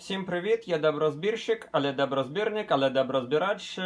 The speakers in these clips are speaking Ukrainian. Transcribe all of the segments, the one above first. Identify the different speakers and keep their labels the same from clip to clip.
Speaker 1: Всім привіт, я доброзбірщик, але доброзбірник, але доброзбірач.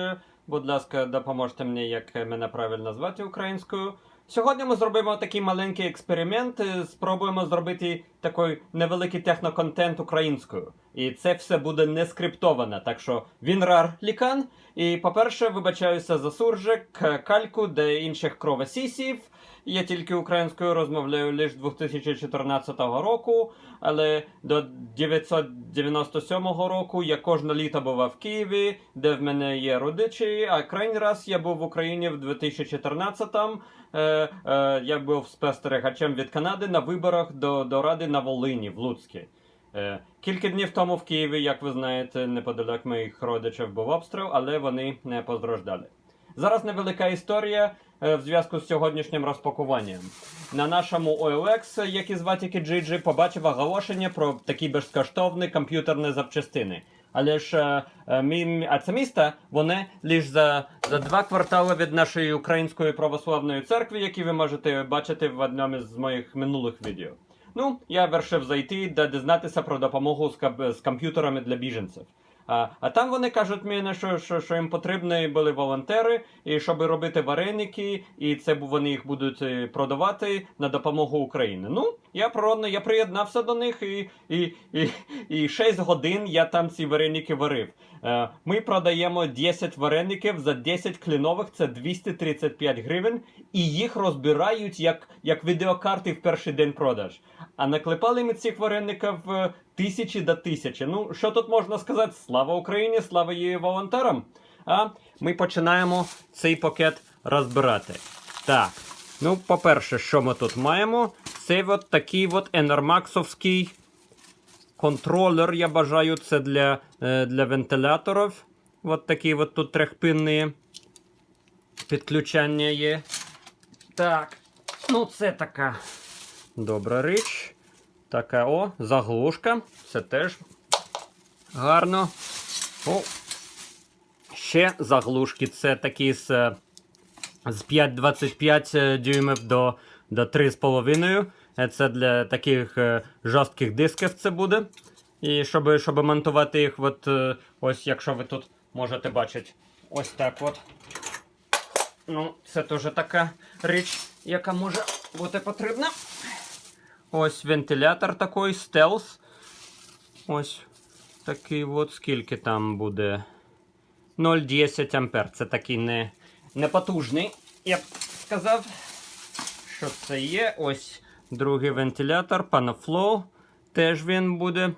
Speaker 1: Будь ласка, допоможте мені, як мене правильно звати українською. Сьогодні ми зробимо такий маленький експеримент. Спробуємо зробити такий невеликий техноконтент українською. І це все буде не скриптовано, так що він рар лікан. І, по-перше, вибачаюся за суржик, кальку, де інших кровосісів. Я тільки українською розмовляю лише 2014 року, але до 997 року я кожне літо бував в Києві, де в мене є родичі. А крайній раз я був в Україні в 2014-му. Е, е, я був спостерігачем від Канади на виборах до, до Ради на Волині в Луцькі. Е, Кілька днів тому в Києві, як ви знаєте, неподалек моїх родичів був обстріл, але вони не постраждали. Зараз невелика історія е, в зв'язку з сьогоднішнім розпакуванням. На нашому OLX, який звати Kijiji, побачив оголошення про такі безкоштовні комп'ютерні запчастини. Але ж е, це місто, вони лише за, за два квартали від нашої української православної церкви, які ви можете бачити в одному з моїх минулих відео. Ну, я вирішив зайти де дізнатися про допомогу з, каб з комп'ютерами для біженців. А, а там вони кажуть мені, що, що, що їм потрібні були волонтери, і щоб робити вареники, і це вони їх будуть е, продавати на допомогу Україні. Ну, я природно, я приєднався до них, і, і, і, і 6 годин я там ці вареники варив. Е, Ми продаємо 10 вареників за 10 клінових, це 235 гривень, і їх розбирають як, як відеокарти в перший день продаж. А наклепали ми цих вареників е, тисячі до тисячі. Ну, що тут можна сказати? Слава Україні, слава її волонтерам. А ми починаємо цей пакет розбирати. Так. Ну, по-перше, що ми тут маємо? Це от такий от енермаксовський контролер, я бажаю, це для, е, для вентиляторів. От такі от тут трьохпинні підключення є. Так. Ну, це така добра річ. Така о, заглушка. Це теж гарно. О. Ще заглушки. Це такі з, е, з 5,25 дюймів до, до 3,5. Е, Це для таких е, жорстких дисків це буде. І щоб, щоб монтувати їх, от, е, ось якщо ви тут можете бачити, ось так от. Ну, це теж така річ, яка може бути потрібна. Ось вентилятор такий, стелс. Ось такий от, скільки там буде. 0,10 ампер. Це такий не, не потужний. Я б сказав, що це є. Ось другий вентилятор, Panaflow. Теж він буде.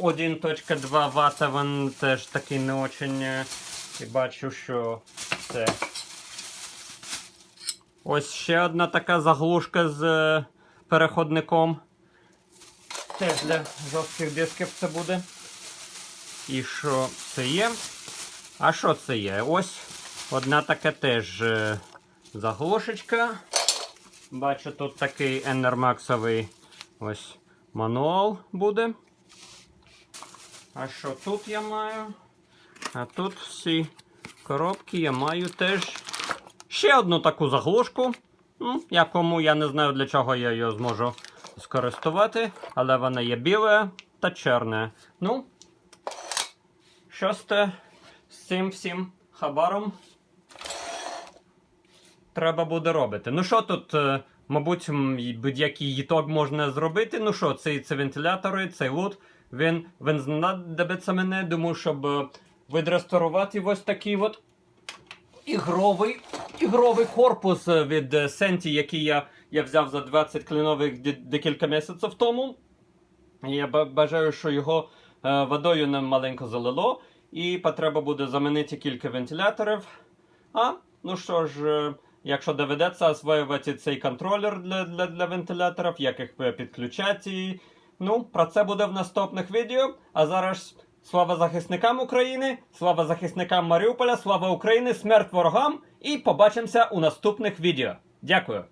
Speaker 1: 1.2 Вт, він теж такий не очень. е, І бачу, що це. Ось ще одна така заглушка з е, переходником. Теж для жорстких дисків це буде. І що це є? А що це є? Ось одна така теж е, заглушечка. Бачу, тут такий енермаксовий ось мануал буде. А що тут я маю? А тут всі коробки я маю теж ще одну таку заглушку. Ну, якому я не знаю для чого я її зможу скористувати, але вона є біла та чорна. Ну, щось з цим всім хабаром треба буде робити. Ну що тут, е, мабуть, будь-який їток можна зробити. Ну що, цей це вентилятори, цей лут. Він, він знадобиться мене, думаю, щоб е, відреставрувати ось такий от ігровий, ігровий корпус е, від Сенті, який я, я взяв за 20 клінових декілька місяців тому. Я бажаю, що його водою нам маленько залило, і потреба буде замінити кілька вентиляторів. А, ну що ж, якщо доведеться освоювати цей контролер для, для, для вентиляторів, як їх підключати. Ну, про це буде в наступних відео. А зараз слава захисникам України, слава захисникам Маріуполя, слава Україні, смерть ворогам! І побачимося у наступних відео. Дякую!